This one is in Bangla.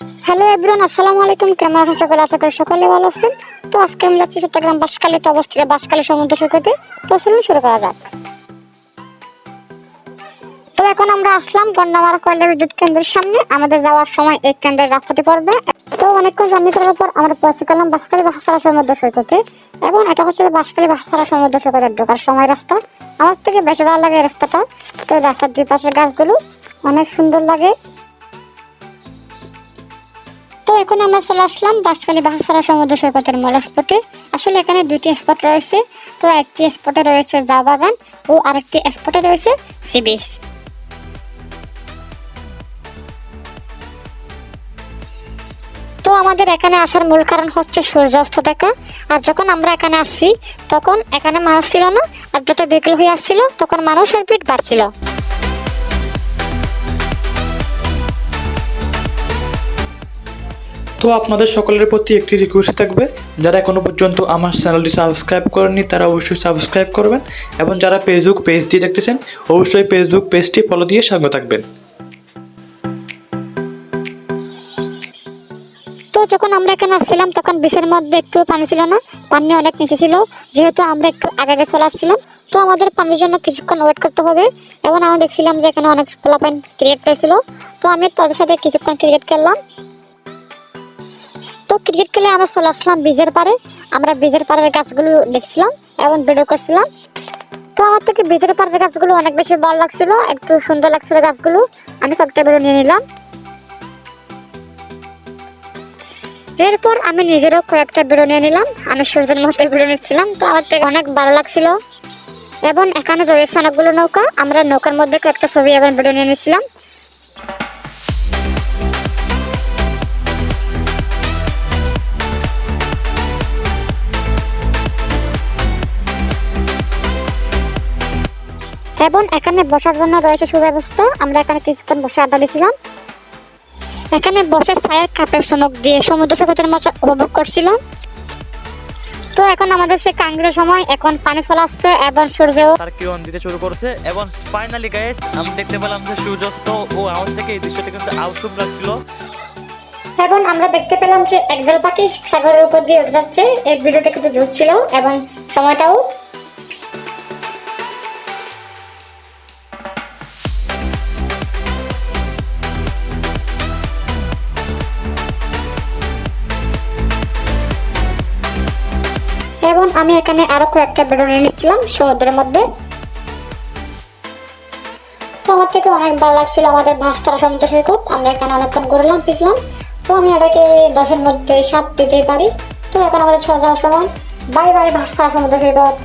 হ্যালো এভরিওয়ান আসসালামু আলাইকুম। কেমন আছেন সকলে? আশা করি সকলে ভালো আছেন। তো আজকে আমি যাচ্ছি চট্টগ্রাম বাসকালীতে অবস্থিত বাসকালী সমুদ্র সৈকতে। তো চলুন শুরু করা যাক। তো এখন আমরা আসলাম গন্ডামারা কয়লা বিদ্যুৎ কেন্দ্রের সামনে। আমাদের যাওয়ার সময় এই কেন্দ্রের রাস্তাটি পড়বে। তো অনেকক্ষণ জার্নি করার পর আমরা পৌঁছে গেলাম বাসকালী বাসারা সমুদ্র সৈকতে। এবং এটা হচ্ছে বাসকালী বাসারা সমুদ্র সৈকতের ঢোকার সময় রাস্তা। আমার থেকে বেশি ভালো লাগে রাস্তাটা। তো রাস্তার দুই পাশের গাছগুলো অনেক সুন্দর লাগে। এখন আমরা চলে আসলাম বাসকালী বাসারা সমুদ্র সৈকতের মূল স্পটে আসলে এখানে দুটি স্পট রয়েছে। তো একটি স্পটে রয়েছে চা বাগান ও আরেকটি স্পটে রয়েছে সি বিচ। তো আমাদের এখানে আসার মূল কারণ হচ্ছে সূর্যাস্ত দেখা। আর যখন আমরা এখানে আসছি, তখন এখানে মানুষ ছিল না। আর যত বিকেল হয়ে আসছিল, তখন মানুষের ভিড় বাড়ছিল। তো আপনাদের সকলের প্রতি একটি রিকোয়েস্ট থাকবে। যারা এখনও পর্যন্ত আমার চ্যানেলটি সাবস্ক্রাইব করেননি, তারা অবশ্যই সাবস্ক্রাইব করবেন এবং যারা ফেসবুক পেজ দিয়ে দেখতেছেন, অবশ্যই ফেসবুক পেজটি ফলো দিয়ে সঙ্গে থাকবেন। তো যখন আমরা এখানে আসছিলাম, তখন বিচের মধ্যে একটু পানি ছিল না, পানি অনেক নিচে ছিল। যেহেতু আমরা একটু আগে আগে চলে আসছিলাম, তো আমাদের পানির জন্য কিছুক্ষণ ওয়েট করতে হবে। এবং আমি দেখছিলাম যে এখানে অনেক পোলাপাইন ক্রিকেট খেলছিল তো আমি তাদের সাথে কিছুক্ষণ ক্রিকেট খেললাম। ক্রিকেট খেলে আমরা চলে আসলাম বীজের পারে আমরা বীজের পাড়ের গাছগুলো দেখছিলাম এবং ভিডিও করছিলাম। তো আমার থেকে বীজের পাড়ের গাছগুলো অনেক বেশি ভালো লাগছিল, একটু সুন্দর লাগছিল গাছগুলো। আমি কয়েকটা ভিডিও নিয়ে নিলাম। এরপর আমি নিজেরও কয়েকটা ভিডিও নিয়ে নিলাম। আমি সূর্যের মধ্যে ভিডিও নিচ্ছিলাম, তো আমার থেকে অনেক ভালো লাগছিল। এবং এখানে রয়েছে অনেকগুলো নৌকা। আমরা নৌকার মধ্যে কয়েকটা ছবি এবং ভিডিও নিয়ে নিয়েছিলাম এবং এখানে বসার জন্য রয়েছে সুব্যবস্থা। আমরা এখানে কিছুক্ষণ বসে আড্ডা দিয়েছিলাম। এখানে বসে ছায়ের কাপের চমক দিয়ে সমুদ্র সৈকতের মজা উপভোগ করছিলাম। তো এখন আমাদের সে কাঙ্গির সময়। এখন পানি চলাচ্ছে এবং সূর্যও তার কিরণ দিতে শুরু করেছে এবং ফাইনালি গাইস আমি দেখতে পেলাম যে সূর্যাস্ত ও আমার থেকে এই দৃশ্যটা কিন্তু আউটলুক লাগছিল। এবং আমরা দেখতে পেলাম যে একজল পাখি সাগরের উপর দিয়ে উঠে যাচ্ছে। এই ভিডিওটা কিন্তু জোর ছিল এবং সময়টাও এবং আমি এখানে আরও কয়েকটা বেলুন এনেছিলাম সমুদ্রের মধ্যে। তো আমার থেকে অনেক ভালো লাগছিল আমাদের ভাস্তারা সমুদ্র সৈকত। আমরা এখানে অনেকক্ষণ ঘুরলাম, ফিরলাম। তো আমি এটাকে দশের মধ্যে সাত দিতে পারি। তো এখন আমাদের চলে যাওয়ার সময়। বাই বাই ভাস্তারা সমুদ্র সৈকত।